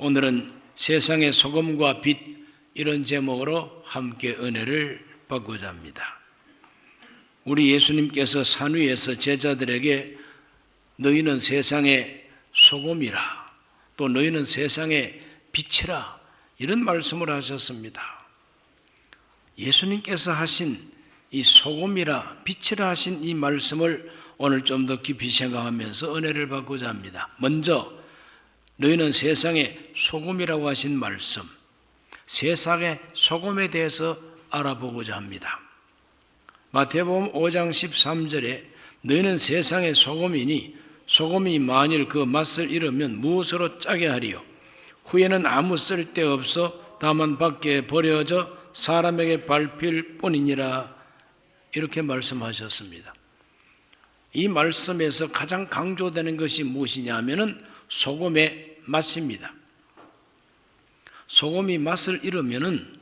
오늘은 세상의 소금과 빛 이런 제목으로 함께 은혜를 받고자 합니다. 우리 예수님께서 산 위에서 제자들에게 너희는 세상의 소금이라 또 너희는 세상의 빛이라 이런 말씀을 하셨습니다. 예수님께서 하신 이 소금이라 빛이라 하신 이 말씀을 오늘 좀 더 깊이 생각하면서 은혜를 받고자 합니다. 먼저 너희는 세상의 소금이라고 하신 말씀, 세상의 소금에 대해서 알아보고자 합니다. 마태복음 5장 13절에 너희는 세상의 소금이니 소금이 만일 그 맛을 잃으면 무엇으로 짜게 하리요 후에는 아무 쓸데 없어 다만 밖에 버려져 사람에게 밟힐 뿐이니라 이렇게 말씀하셨습니다. 이 말씀에서 가장 강조되는 것이 무엇이냐 하면은 소금의 맛입니다. 소금이 맛을 잃으면은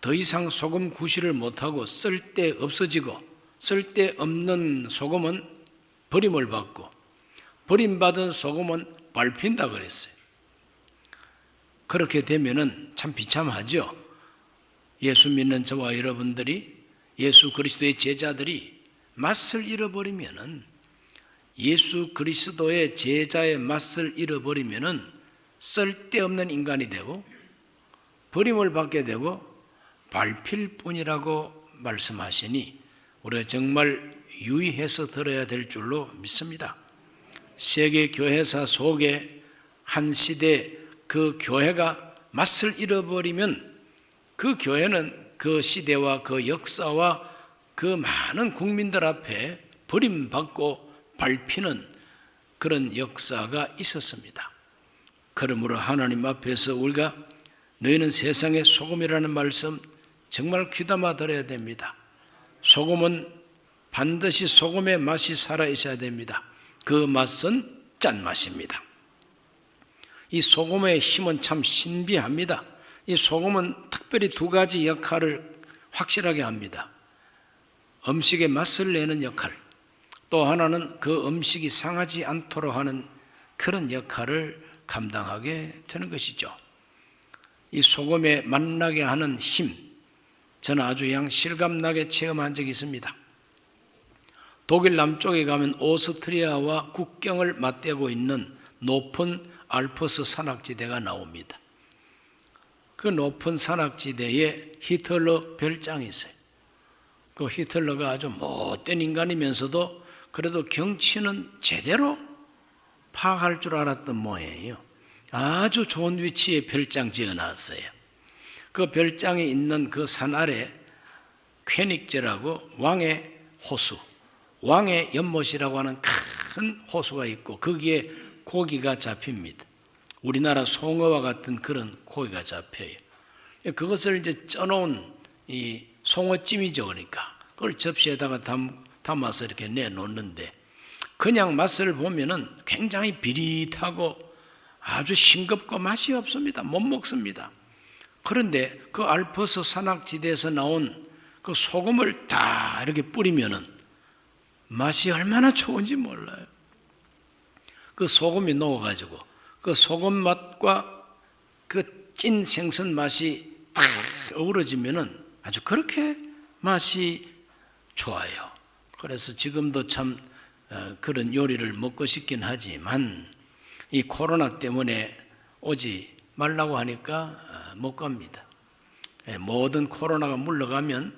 더 이상 소금 구실을 못하고 쓸데 없어지고 쓸데 없는 소금은 버림을 받고 버림받은 소금은 밟힌다 그랬어요. 그렇게 되면은 참 비참하죠. 예수 믿는 저와 여러분들이 예수 그리스도의 제자들이 맛을 잃어버리면은 예수 그리스도의 제자의 맛을 잃어버리면은 쓸데없는 인간이 되고 버림을 받게 되고 밟힐 뿐이라고 말씀하시니 우리가 정말 유의해서 들어야 될 줄로 믿습니다. 세계 교회사 속에 한 시대 그 교회가 맛을 잃어버리면 그 교회는 그 시대와 그 역사와 그 많은 국민들 앞에 버림받고 밟히는 그런 역사가 있었습니다. 그러므로 하나님 앞에서 우리가 너희는 세상의 소금이라는 말씀 정말 귀담아 들어야 됩니다. 소금은 반드시 소금의 맛이 살아 있어야 됩니다. 그 맛은 짠맛입니다. 이 소금의 힘은 참 신비합니다. 이 소금은 특별히 두 가지 역할을 확실하게 합니다. 음식의 맛을 내는 역할, 또 하나는 그 음식이 상하지 않도록 하는 그런 역할을 감당하게 되는 것이죠. 이 소금에 만나게 하는 힘, 저는 아주 양 실감나게 체험한 적이 있습니다. 독일 남쪽에 가면 오스트리아와 국경을 맞대고 있는 높은 알프스 산악지대가 나옵니다. 그 높은 산악지대에 히틀러 별장이 있어요. 그 히틀러가 아주 못된 인간이면서도 그래도 경치는 제대로 파악할 줄 알았던 모양이에요. 아주 좋은 위치에 별장 지어 놨어요. 그 별장이 있는 그 산 아래 쾌닉제라고 왕의 호수, 왕의 연못이라고 하는 큰 호수가 있고 거기에 고기가 잡힙니다. 우리나라 송어와 같은 그런 고기가 잡혀요. 그것을 이제 쪄놓은 이 송어찜이죠, 그러니까 그걸 접시에다가 담, 담아서 이렇게 내놓는데 그냥 맛을 보면은 굉장히 비릿하고 아주 싱겁고 맛이 없습니다. 못 먹습니다. 그런데 그 알프스 산악지대에서 나온 그 소금을 다 이렇게 뿌리면은 맛이 얼마나 좋은지 몰라요. 그 소금이 녹아가지고 그 소금 맛과 그 찐 생선 맛이 딱 어우러지면은 아주 그렇게 맛이 좋아요. 그래서 지금도 참 어, 그런 요리를 먹고 싶긴 하지만 이 코로나 때문에 오지 말라고 하니까 어, 못 갑니다. 예, 모든 코로나가 물러가면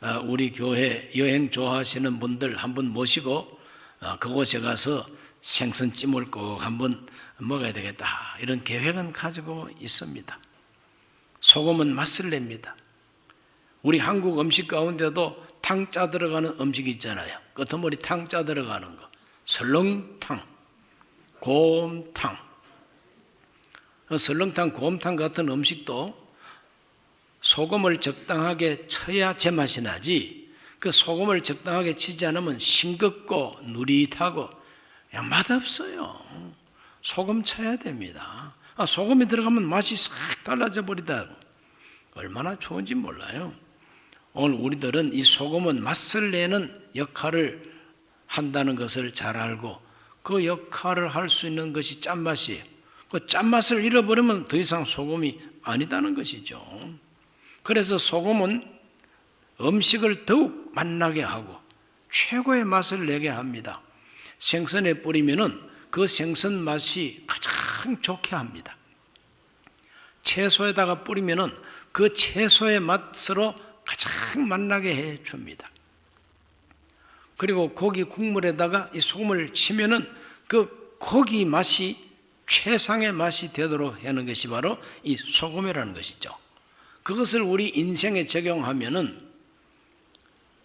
어, 우리 교회 여행 좋아하시는 분들 한번 모시고 그곳에 가서 생선찜을 꼭 한번 먹어야 되겠다. 이런 계획은 가지고 있습니다. 소금은 맛을 냅니다. 우리 한국 음식 가운데도 탕 짜 들어가는 음식이 있잖아요. 끄트머리 탕 짜 들어가는 거. 설렁탕, 곰탕. 설렁탕, 곰탕 같은 음식도 소금을 적당하게 쳐야 제맛이 나지 그 소금을 적당하게 치지 않으면 싱겁고 누릿하고 맛없어요. 소금 쳐야 됩니다. 아, 소금이 들어가면 맛이 싹 달라져 버리다. 얼마나 좋은지 몰라요. 오늘 우리들은 이 소금은 맛을 내는 역할을 한다는 것을 잘 알고 그 역할을 할 수 있는 것이 짠맛이에요. 그 짠맛을 잃어버리면 더 이상 소금이 아니다는 것이죠. 그래서 소금은 음식을 더욱 맛나게 하고 최고의 맛을 내게 합니다. 생선에 뿌리면은 그 생선 맛이 가장 좋게 합니다. 채소에다가 뿌리면은 그 채소의 맛으로 가장 맛나게 해 줍니다. 그리고 고기 국물에다가 이 소금을 치면은 그 고기 맛이 최상의 맛이 되도록 하는 것이 바로 이 소금이라는 것이죠. 그것을 우리 인생에 적용하면은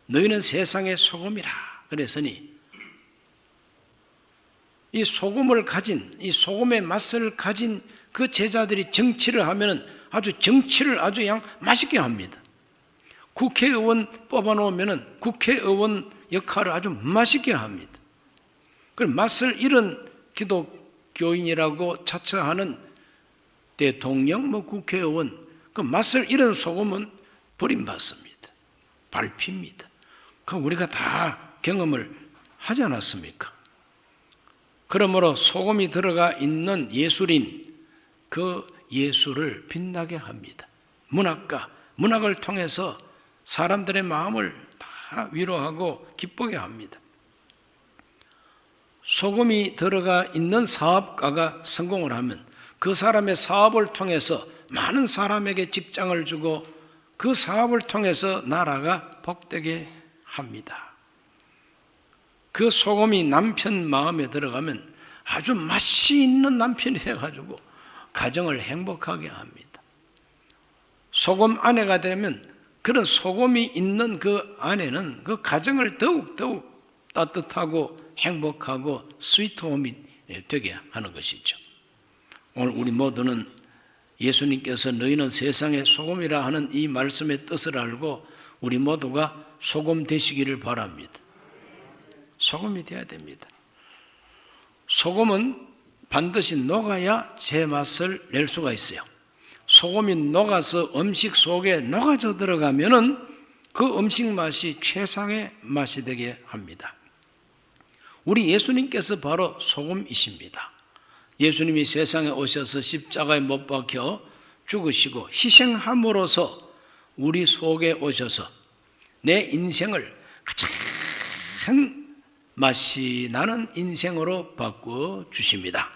너희는 세상의 소금이라 그랬으니 이 소금을 가진 이 소금의 맛을 가진 그 제자들이 정치를 하면은 아주 정치를 아주 그냥 맛있게 합니다. 국회의원 뽑아 놓으면은 국회의원 역할을 아주 맛있게 합니다. 그 맛을 잃은 기독교인이라고 자처하는 대통령, 뭐 국회의원 그 맛을 잃은 소금은 버림받습니다. 밟힙니다. 그 우리가 다 경험을 하지 않았습니까? 그러므로 소금이 들어가 있는 예술인 그 예술을 빛나게 합니다. 문학가, 문학을 통해서 사람들의 마음을 다 위로하고 기쁘게 합니다. 소금이 들어가 있는 사업가가 성공을 하면 그 사람의 사업을 통해서 많은 사람에게 직장을 주고 그 사업을 통해서 나라가 복되게 합니다. 그 소금이 남편 마음에 들어가면 아주 맛이 있는 남편이 돼가지고 가정을 행복하게 합니다. 소금 아내가 되면 그런 소금이 있는 그 아내는 그 가정을 더욱 더욱 따뜻하고 행복하고 스위트홈이 되게 하는 것이죠. 오늘 우리 모두는 예수님께서 너희는 세상의 소금이라 하는 이 말씀의 뜻을 알고 우리 모두가 소금 되시기를 바랍니다. 소금이 되어야 됩니다. 소금은 반드시 녹아야 제 맛을 낼 수가 있어요. 소금이 녹아서 음식 속에 녹아져 들어가면은 그 음식 맛이 최상의 맛이 되게 합니다. 우리 예수님께서 바로 소금이십니다. 예수님이 세상에 오셔서 십자가에 못 박혀 죽으시고 희생함으로써 우리 속에 오셔서 내 인생을 가장 맛이 나는 인생으로 바꾸어 주십니다.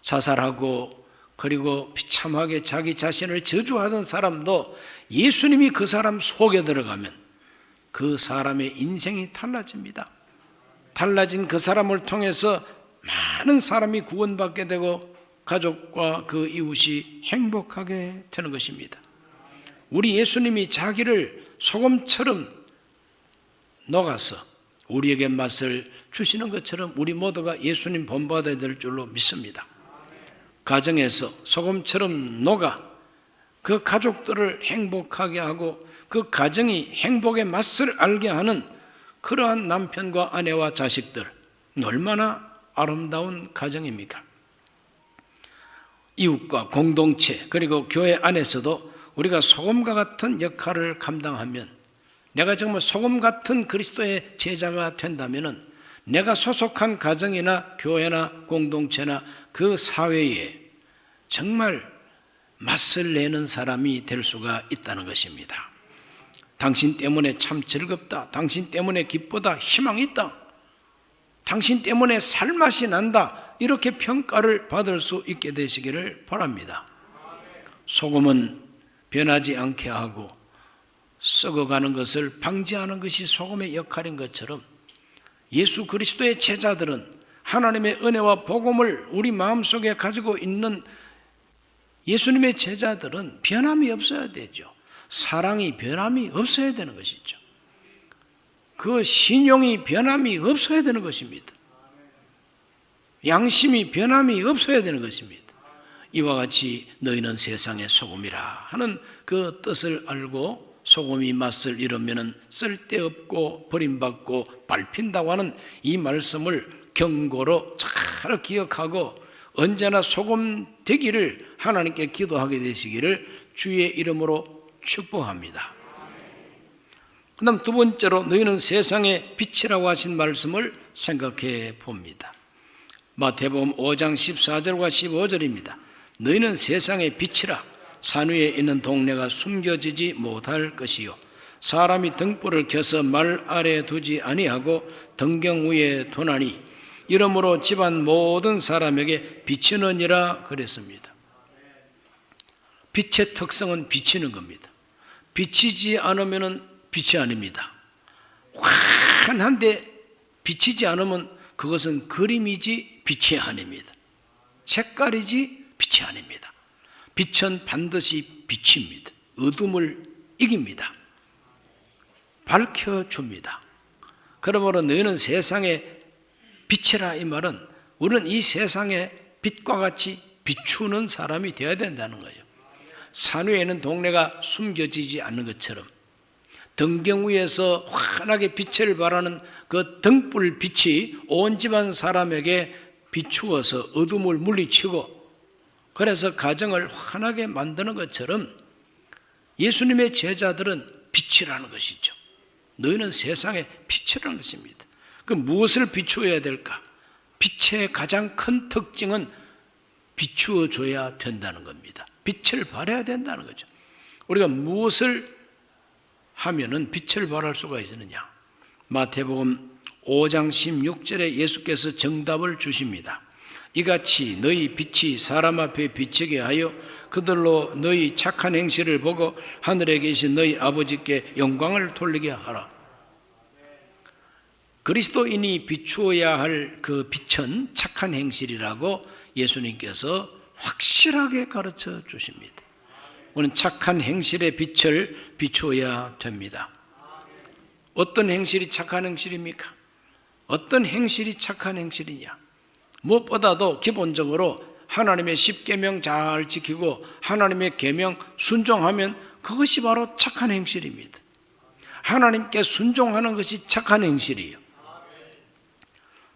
자살하고 그리고 비참하게 자기 자신을 저주하던 사람도 예수님이 그 사람 속에 들어가면 그 사람의 인생이 달라집니다. 달라진 그 사람을 통해서 많은 사람이 구원받게 되고 가족과 그 이웃이 행복하게 되는 것입니다. 우리 예수님이 자기를 소금처럼 녹아서 우리에게 맛을 주시는 것처럼 우리 모두가 예수님 본받아야 될 줄로 믿습니다. 가정에서 소금처럼 녹아 그 가족들을 행복하게 하고 그 가정이 행복의 맛을 알게 하는 그러한 남편과 아내와 자식들 얼마나 아름다운 가정입니까? 이웃과 공동체 그리고 교회 안에서도 우리가 소금과 같은 역할을 감당하면 내가 정말 소금 같은 그리스도의 제자가 된다면은 내가 소속한 가정이나 교회나 공동체나 그 사회에 정말 맛을 내는 사람이 될 수가 있다는 것입니다. 당신 때문에 참 즐겁다. 당신 때문에 기쁘다. 희망이 있다. 당신 때문에 살맛이 난다. 이렇게 평가를 받을 수 있게 되시기를 바랍니다. 소금은 변하지 않게 하고 썩어가는 것을 방지하는 것이 소금의 역할인 것처럼 예수 그리스도의 제자들은 하나님의 은혜와 복음을 우리 마음속에 가지고 있는 예수님의 제자들은 변함이 없어야 되죠. 사랑이 변함이 없어야 되는 것이죠. 그 신용이 변함이 없어야 되는 것입니다. 양심이 변함이 없어야 되는 것입니다. 이와 같이 너희는 세상의 소금이라 하는 그 뜻을 알고 소금이 맛을 잃으면 쓸데없고 버림받고 밟힌다고 하는 이 말씀을 경고로 잘 기억하고 언제나 소금 되기를 하나님께 기도하게 되시기를 주의 이름으로 축복합니다. 그 다음 두 번째로 너희는 세상의 빛이라고 하신 말씀을 생각해 봅니다. 마태복음 5장 14절과 15절입니다. 너희는 세상의 빛이라 산 위에 있는 동네가 숨겨지지 못할 것이요 사람이 등불을 켜서 말 아래 두지 아니하고 등경 위에 두나니 이러므로 집안 모든 사람에게 비치느니라 그랬습니다. 빛의 특성은 비치는 겁니다. 비치지 않으면 빛이 아닙니다. 환한데 비치지 않으면 그것은 그림이지 빛이 아닙니다. 색깔이지 빛이 아닙니다. 빛은 반드시 빛입니다. 어둠을 이깁니다. 밝혀줍니다. 그러므로 너희는 세상의 빛이라 이 말은 우리는 이 세상의 빛과 같이 비추는 사람이 되어야 된다는 거예요. 산 위에는 동네가 숨겨지지 않는 것처럼 등경 위에서 환하게 빛을 발하는 그 등불 빛이 온 집안 사람에게 비추어서 어둠을 물리치고 그래서 가정을 환하게 만드는 것처럼 예수님의 제자들은 빛이라는 것이죠. 너희는 세상의 빛이라는 것입니다. 그 무엇을 비추어야 될까? 빛의 가장 큰 특징은 비추어 줘야 된다는 겁니다. 빛을 발해야 된다는 거죠. 우리가 무엇을 하면은 빛을 발할 수가 있느냐? 마태복음 5장 16절에 예수께서 정답을 주십니다. 이같이 너희 빛이 사람 앞에 비치게 하여 그들로 너희 착한 행실을 보고 하늘에 계신 너희 아버지께 영광을 돌리게 하라. 그리스도인이 비추어야 할 그 빛은 착한 행실이라고 예수님께서 확실하게 가르쳐 주십니다. 우리는 착한 행실의 빛을 비추어야 됩니다. 어떤 행실이 착한 행실입니까? 어떤 행실이 착한 행실이냐? 무엇보다도 기본적으로 하나님의 십계명 잘 지키고 하나님의 계명 순종하면 그것이 바로 착한 행실입니다. 하나님께 순종하는 것이 착한 행실이에요.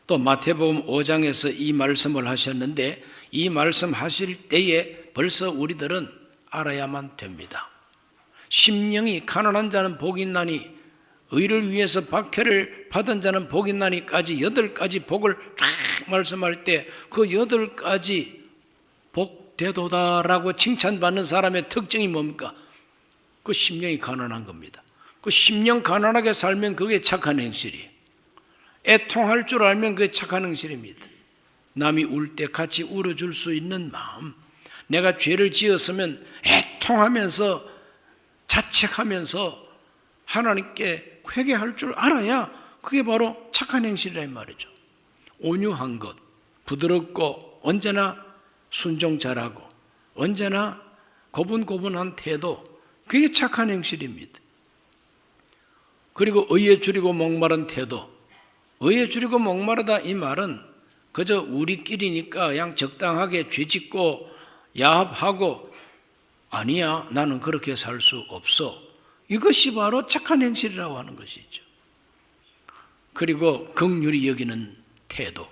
또 마태복음 5장에서 이 말씀을 하셨는데 이 말씀 하실 때에 벌써 우리들은 알아야만 됩니다. 심령이 가난한 자는 복이 있나니 의를 위해서 박해를 받은 자는 복이 있나니까지 여덟 가지 복을 쫙 말씀할 때 그 여덟 가지 복되도다라고 칭찬받는 사람의 특징이 뭡니까? 그 심령이 가난한 겁니다. 그 심령 가난하게 살면 그게 착한 행실이에요. 애통할 줄 알면 그게 착한 행실입니다. 남이 울 때 같이 울어줄 수 있는 마음. 내가 죄를 지었으면 애통하면서 자책하면서 하나님께 회개할 줄 알아야 그게 바로 착한 행실이란 말이죠. 온유한 것, 부드럽고 언제나 순종 잘하고 언제나 고분고분한 태도, 그게 착한 행실입니다. 그리고 의에 줄이고 목마른 태도, 의에 줄이고 목마르다 이 말은 그저 우리끼리니까 그냥 적당하게 죄 짓고 야합하고 아니야 나는 그렇게 살 수 없어 이것이 바로 착한 행실이라고 하는 것이죠. 그리고 극률이 여기는 태도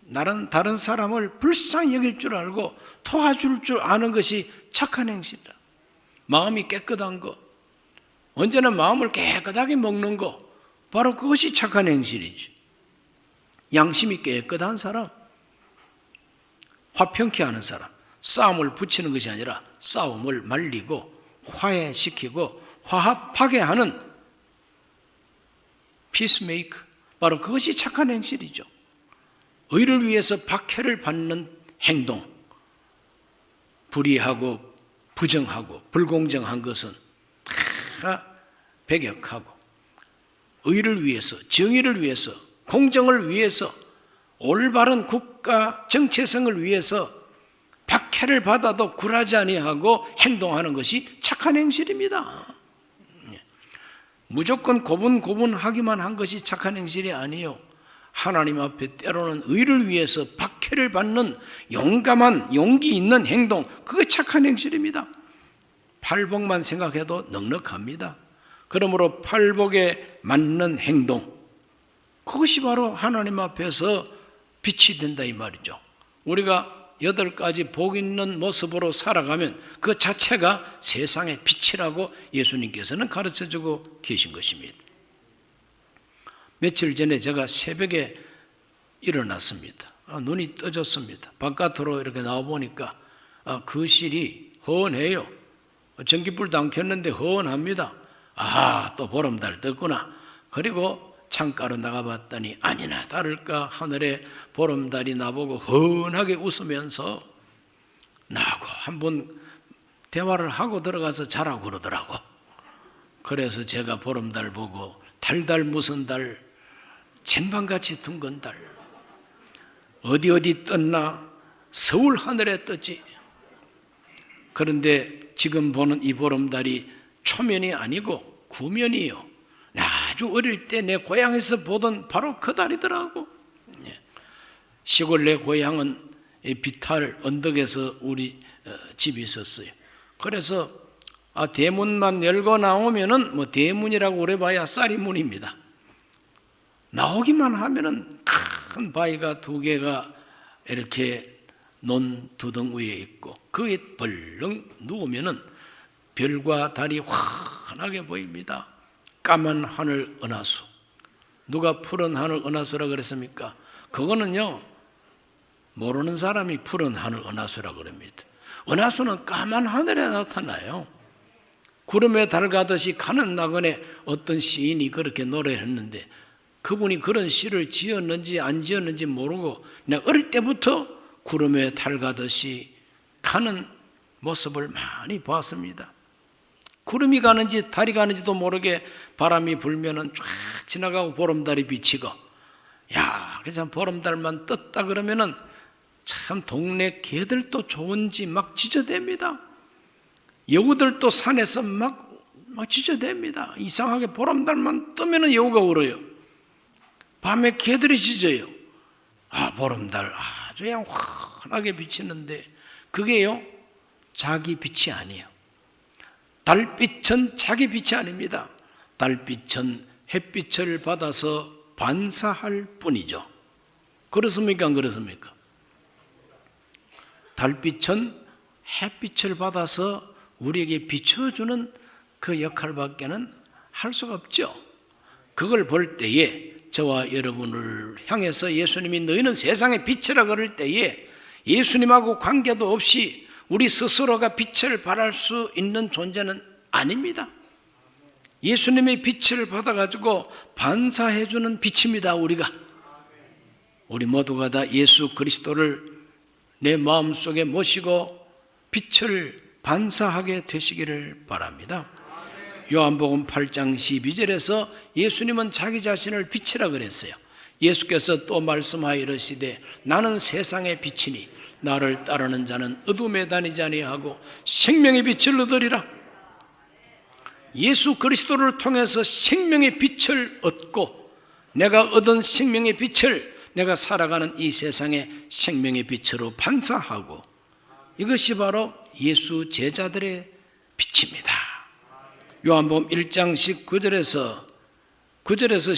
나는 다른 사람을 불쌍히 여길 줄 알고 도와줄 줄 아는 것이 착한 행실이다. 마음이 깨끗한 것 언제나 마음을 깨끗하게 먹는 것 바로 그것이 착한 행실이죠. 양심이 깨끗한 사람, 화평케 하는 사람, 싸움을 붙이는 것이 아니라 싸움을 말리고 화해시키고 화합하게 하는 피스메이크, 바로 그것이 착한 행실이죠. 의를 위해서 박해를 받는 행동, 불의하고 부정하고 불공정한 것은 다 배격하고 의를 위해서 정의를 위해서 공정을 위해서 올바른 국가 정체성을 위해서 박해를 받아도 굴하지 아니하고 행동하는 것이 착한 행실입니다. 예. 무조건 고분고분하기만 한 것이 착한 행실이 아니요. 하나님 앞에 때로는 의를 위해서 박해를 받는 용감한 용기 있는 행동, 그게 착한 행실입니다. 팔복만 생각해도 넉넉합니다. 그러므로 팔복에 맞는 행동, 그것이 바로 하나님 앞에서 빛이 된다 이 말이죠. 우리가 여덟 가지 복 있는 모습으로 살아가면 그 자체가 세상의 빛이라고 예수님께서는 가르쳐 주고 계신 것입니다. 며칠 전에 제가 새벽에 일어났습니다. 아, 눈이 떠졌습니다. 바깥으로 이렇게 나와 보니까 아, 그 실이 헌해요. 전기불도 안 켰는데 헌합니다. 아, 또 보름달 떴구나. 그리고 창가로 나가봤더니 아니나 다를까 하늘에 보름달이 나보고 헌하게 웃으면서 나하고 한번 대화를 하고 들어가서 자라고 그러더라고. 그래서 제가 보름달 보고 달달 무슨 달, 쟁반같이 둥근 달. 어디 어디 떴나? 서울 하늘에 떴지. 그런데 지금 보는 이 보름달이 초면이 아니고 구면이요. 아주 어릴 때 내 고향에서 보던 바로 그 달이더라고. 예. 시골 내 고향은 이 비탈 언덕에서 우리 어, 집이 있었어요. 그래서 아, 대문만 열고 나오면은 뭐 대문이라고 그래봐야 쌀이 문입니다. 나오기만 하면은 큰 바위가 두 개가 이렇게 논 두덩 위에 있고 그에 벌렁 누우면은 별과 달이 환하게 보입니다. 까만 하늘 은하수. 누가 푸른 하늘 은하수라 그랬습니까? 그거는요 모르는 사람이 푸른 하늘 은하수라 그럽니다. 은하수는 까만 하늘에 나타나요. 구름에 달 가듯이 가는 나그네 어떤 시인이 그렇게 노래했는데 그분이 그런 시를 지었는지 안 지었는지 모르고 내가 어릴 때부터 구름에 달 가듯이 가는 모습을 많이 봤습니다. 구름이 가는지 달이 가는지도 모르게 바람이 불면은 쫙 지나가고 보름달이 비치고 야, 그참 보름달만 떴다 그러면은 참 동네 개들도 좋은지 막 짖어댑니다. 여우들도 산에서 막, 막 짖어댑니다. 이상하게 보름달만 뜨면은 여우가 울어요. 밤에 개들이 짖어요. 아, 보름달 아주 그냥 환하게 비치는데 그게요, 자기 빛이 아니에요. 달빛은 자기 빛이 아닙니다. 달빛은 햇빛을 받아서 반사할 뿐이죠. 그렇습니까? 안 그렇습니까? 달빛은 햇빛을 받아서 우리에게 비춰주는 그 역할밖에는 할 수가 없죠. 그걸 볼 때에 저와 여러분을 향해서 예수님이 너희는 세상의 빛이라 그럴 때에 예수님하고 관계도 없이 우리 스스로가 빛을 발할 수 있는 존재는 아닙니다. 예수님의 빛을 받아가지고 반사해주는 빛입니다, 우리가. 우리 모두가 다 예수 그리스도를 내 마음 속에 모시고 빛을 반사하게 되시기를 바랍니다. 요한복음 8장 12절에서 예수님은 자기 자신을 빛이라 그랬어요. 예수께서 또 말씀하여 이르시되 나는 세상의 빛이니 나를 따르는 자는 어둠에 다니지 아니하고 생명의 빛을 얻으리라. 예수 그리스도를 통해서 생명의 빛을 얻고 내가 얻은 생명의 빛을 내가 살아가는 이 세상의 생명의 빛으로 반사하고 이것이 바로 예수 제자들의 빛입니다. 요한복음 1장 19절에서 9절에서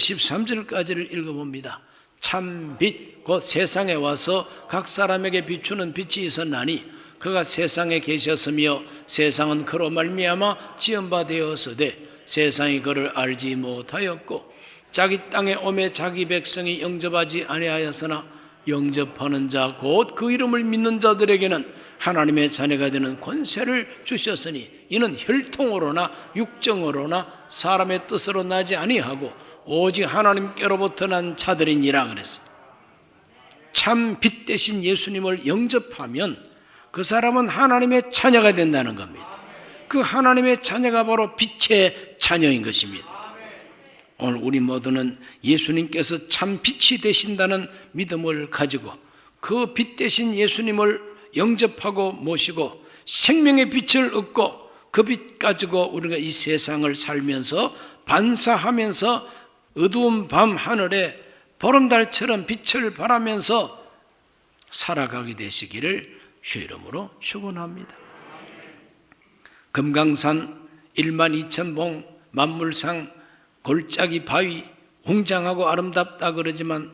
13절까지를 읽어봅니다. 참 빛, 곧 세상에 와서 각 사람에게 비추는 빛이 있었나니 그가 세상에 계셨으며 세상은 그로 말미암아 지은 바 되었으되 세상이 그를 알지 못하였고 자기 땅에 오매 자기 백성이 영접하지 아니하였으나 영접하는 자 곧 그 이름을 믿는 자들에게는 하나님의 자녀가 되는 권세를 주셨으니 이는 혈통으로나 육정으로나 사람의 뜻으로 나지 아니하고 오직 하나님께로부터 난 자들이니라 그랬어요. 참 빛 대신 예수님을 영접하면 그 사람은 하나님의 자녀가 된다는 겁니다. 그 하나님의 자녀가 바로 빛의 자녀인 것입니다. 오늘 우리 모두는 예수님께서 참 빛이 되신다는 믿음을 가지고 그 빛 대신 예수님을 영접하고 모시고 생명의 빛을 얻고 그 빛 가지고 우리가 이 세상을 살면서 반사하면서 어두운 밤 하늘에 보름달처럼 빛을 발하면서 살아가게 되시기를 주 이름으로 축원합니다. 금강산 1만 2천 봉 만물상 골짜기 바위 웅장하고 아름답다 그러지만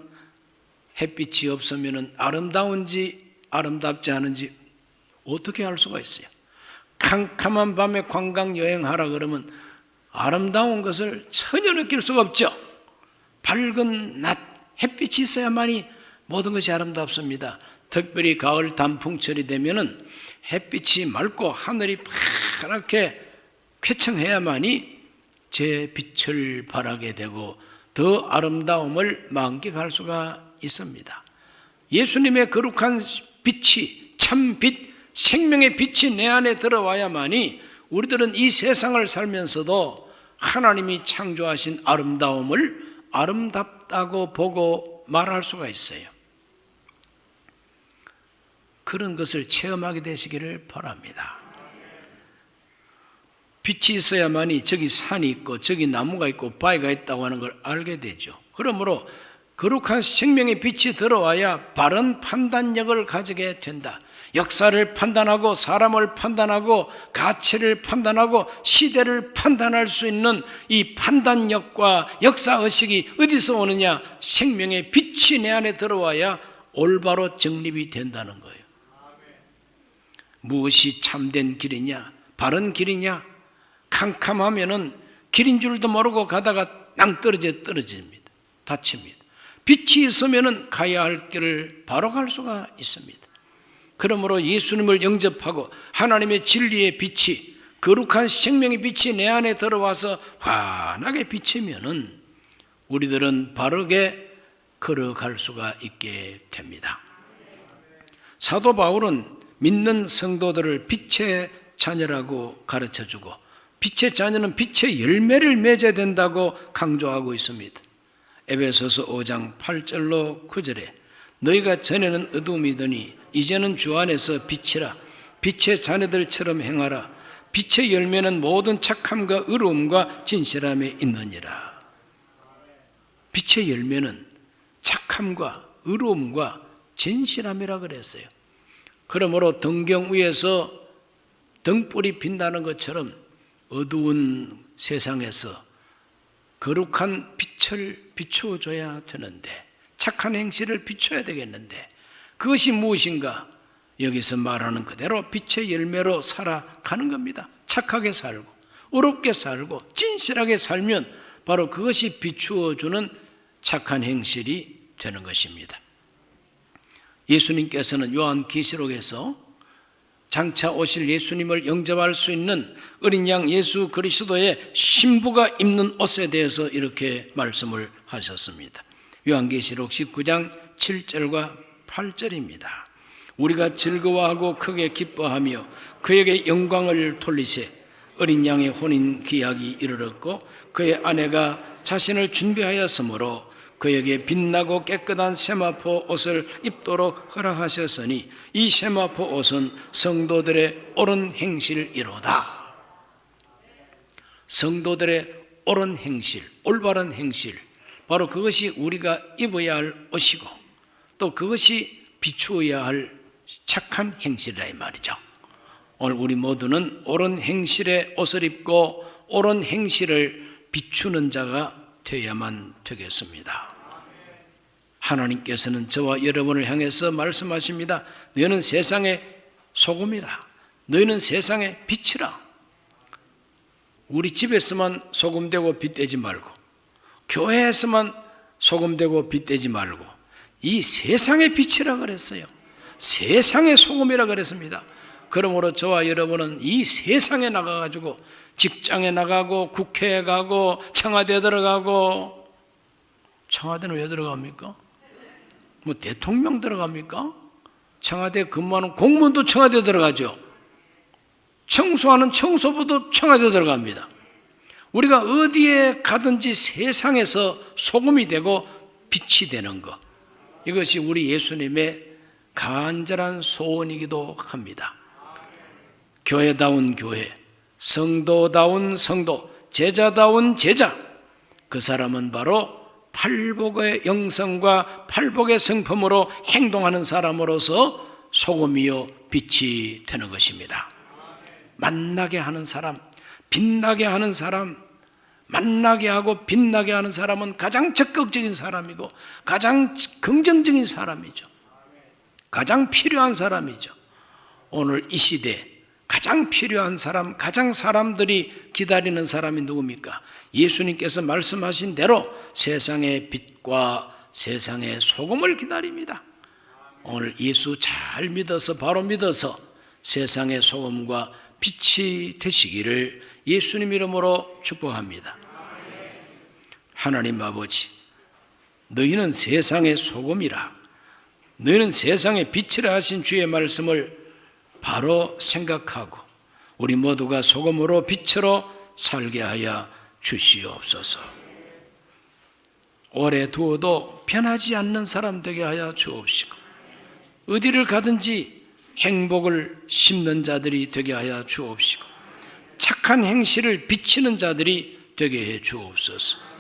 햇빛이 없으면 아름다운지 아름답지 않은지 어떻게 알 수가 있어요? 캄캄한 밤에 관광 여행하라 그러면 아름다운 것을 전혀 느낄 수가 없죠. 밝은 낮 햇빛이 있어야만이 모든 것이 아름답습니다. 특별히 가을 단풍철이 되면은 햇빛이 맑고 하늘이 파랗게 쾌청해야만이 제 빛을 발하게 되고 더 아름다움을 만끽할 수가 있습니다. 예수님의 거룩한 빛이 참 빛, 생명의 빛이 내 안에 들어와야만이 우리들은 이 세상을 살면서도 하나님이 창조하신 아름다움을 아름답다고 보고 말할 수가 있어요. 그런 것을 체험하게 되시기를 바랍니다. 빛이 있어야만이 저기 산이 있고 저기 나무가 있고 바위가 있다고 하는 걸 알게 되죠. 그러므로 거룩한 생명의 빛이 들어와야 바른 판단력을 가지게 된다. 역사를 판단하고 사람을 판단하고 가치를 판단하고 시대를 판단할 수 있는 이 판단력과 역사 의식이 어디서 오느냐? 생명의 빛이 내 안에 들어와야 올바로 정립이 된다는 거예요. 무엇이 참된 길이냐? 바른 길이냐? 캄캄하면은 길인 줄도 모르고 가다가 낭떨어져 떨어집니다. 다칩니다. 빛이 있으면은 가야 할 길을 바로 갈 수가 있습니다. 그러므로 예수님을 영접하고 하나님의 진리의 빛이 거룩한 생명의 빛이 내 안에 들어와서 환하게 비치면은 우리들은 바르게 걸어갈 수가 있게 됩니다. 사도 바울은 믿는 성도들을 빛의 자녀라고 가르쳐 주고 빛의 자녀는 빛의 열매를 맺어야 된다고 강조하고 있습니다. 에베소서 5장 8절로 9절에 너희가 전에는 어둠이더니 이제는 주 안에서 빛이라. 빛의 자녀들처럼 행하라. 빛의 열매는 모든 착함과 의로움과 진실함에 있느니라. 빛의 열매는 착함과 의로움과 진실함이라 그랬어요. 그러므로 등경 위에서 등불이 빛나는 것처럼 어두운 세상에서 거룩한 빛을 비추어줘야 되는데 착한 행실을 비춰야 되겠는데 그것이 무엇인가? 여기서 말하는 그대로 빛의 열매로 살아가는 겁니다. 착하게 살고 어렵게 살고 진실하게 살면 바로 그것이 비추어주는 착한 행실이 되는 것입니다. 예수님께서는 요한 계시록에서 장차 오실 예수님을 영접할 수 있는 어린 양 예수 그리스도의 신부가 입는 옷에 대해서 이렇게 말씀을 하셨습니다. 요한계시록 19장 7절과 8절입니다. 우리가 즐거워하고 크게 기뻐하며 그에게 영광을 돌리세 어린 양의 혼인 기약이 이르렀고 그의 아내가 자신을 준비하였으므로 그에게 빛나고 깨끗한 세마포 옷을 입도록 허락하셨으니 이 세마포 옷은 성도들의 옳은 행실이로다. 성도들의 옳은 행실, 올바른 행실, 바로 그것이 우리가 입어야 할 옷이고 또 그것이 비추어야 할 착한 행실이라 이 말이죠. 오늘 우리 모두는 옳은 행실의 옷을 입고 옳은 행실을 비추는 자가 되어야만 되겠습니다. 하나님께서는 저와 여러분을 향해서 말씀하십니다. 너희는 세상의 소금이라. 너희는 세상의 빛이라. 우리 집에서만 소금되고 빛되지 말고, 교회에서만 소금되고 빛되지 말고, 이 세상의 빛이라 그랬어요. 세상의 소금이라 그랬습니다. 그러므로 저와 여러분은 이 세상에 나가가지고 직장에 나가고 국회에 가고 청와대 들어가고 청와대는 왜 들어갑니까? 뭐 대통령 들어갑니까? 청와대 근무하는 공무원도 청와대 들어가죠. 청소하는 청소부도 청와대 들어갑니다. 우리가 어디에 가든지 세상에서 소금이 되고 빛이 되는 것. 이것이 우리 예수님의 간절한 소원이기도 합니다. 교회다운 교회, 성도다운 성도, 제자다운 제자. 그 사람은 바로 팔복의 영성과 팔복의 성품으로 행동하는 사람으로서 소금이요 빛이 되는 것입니다. 만나게 하는 사람, 빛나게 하는 사람, 만나게 하고 빛나게 하는 사람은 가장 적극적인 사람이고 가장 긍정적인 사람이죠. 가장 필요한 사람이죠. 오늘 이 시대 가장 필요한 사람, 가장 사람들이 기다리는 사람이 누굽니까? 예수님께서 말씀하신 대로 세상의 빛과 세상의 소금을 기다립니다. 오늘 예수 잘 믿어서 바로 믿어서 세상의 소금과 빛이 되시기를 예수님 이름으로 축복합니다. 하나님 아버지, 너희는 세상의 소금이라. 너희는 세상의 빛이라 하신 주의 말씀을 바로 생각하고 우리 모두가 소금으로 빛으로 살게 하여 주시옵소서. 오래 두어도 변하지 않는 사람 되게 하여 주옵시고 어디를 가든지 행복을 심는 자들이 되게 하여 주옵시고 착한 행실을 비치는 자들이 되게 해 주옵소서.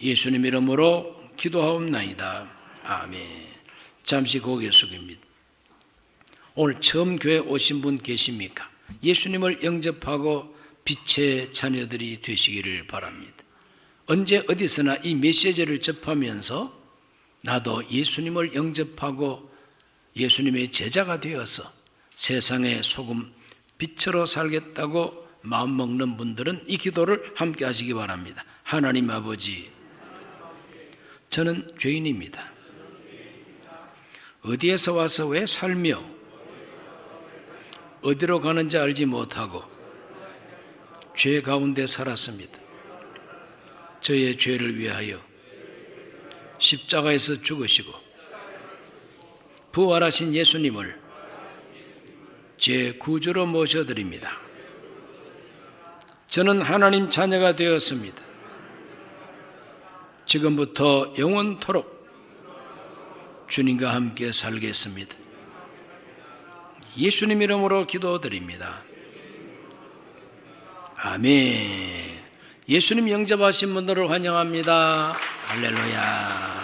예수님 이름으로 기도하옵나이다. 아멘. 잠시 고개 숙입니다. 오늘 처음 교회 오신 분 계십니까? 예수님을 영접하고 빛의 자녀들이 되시기를 바랍니다. 언제 어디서나 이 메시지를 접하면서 나도 예수님을 영접하고 예수님의 제자가 되어서 세상의 소금 빛으로 살겠다고 마음 먹는 분들은 이 기도를 함께 하시기 바랍니다. 하나님 아버지, 저는 죄인입니다. 어디에서 와서 왜 살며 어디로 가는지 알지 못하고 죄 가운데 살았습니다. 저의 죄를 위하여 십자가에서 죽으시고 부활하신 예수님을 제 구주로 모셔드립니다. 저는 하나님 자녀가 되었습니다. 지금부터 영원토록 주님과 함께 살겠습니다. 예수님 이름으로 기도드립니다. 아멘. 예수님 영접하신 분들을 환영합니다. 할렐루야.